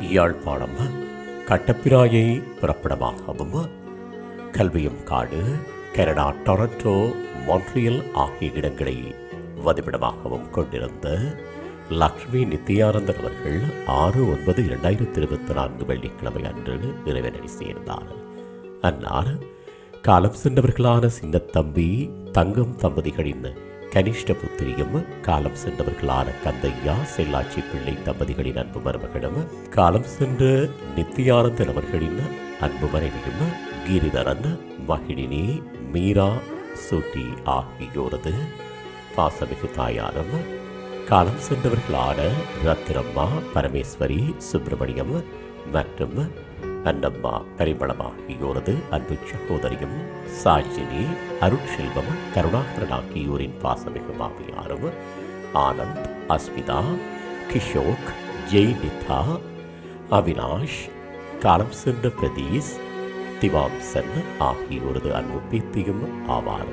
யாழ்ப்பாணம் கட்டப்பிராயை பிறப்பிடமாகவும் கல்வியும் காடு Canada Toronto Montreal ஆகிய இடங்களை வதிவிடமாகவும் கொண்டிருந்த லக்ஷ்மி நித்யானந்தன் அவர்கள் ஆறு ஒன்பது இரண்டாயிரத்தி இருபத்தி நான்கு வெள்ளிக்கிழமை அன்று நிறைவேறி சேர்ந்தார். அன்னார் காலம் சென்றவர்களான சின்னத்தம்பி தங்கம் தம்பதிகளின் கனிஷ்ட புத்திரியும் காலம் சென்றவர்களான கந்தையா செல்லாச்சி பிள்ளை தம்பதிகளின் அன்பு மருமகளும் காலம் சென்ற நித்தியானந்தன் அவர்களின் அன்பு மனைவியும் கிரிதரன் மகிழினி மீரா சூட்டி ஆகியோரது பாசமிகு தாயாரும் காலம் சென்றவர்களான ரத்திரம்மா பரமேஸ்வரி சுப்பிரமணியம் மற்றும் அன்னம்மா பரிமளமாகியோரது அன்பு சகோதரியும் சாஜினி அருட்செல்வம் கருணாகரன் ஆகியோரின் பாசமிகு மாமியாரும் ஆனந்த் அஸ்மிதா கிஷோக் ஜெய்நிதா அவினாஷ் காலம் சென்ற பிரதீஷ் திவாம்சன் ஆகியோரது அன்பு பேத்தியும் ஆவார்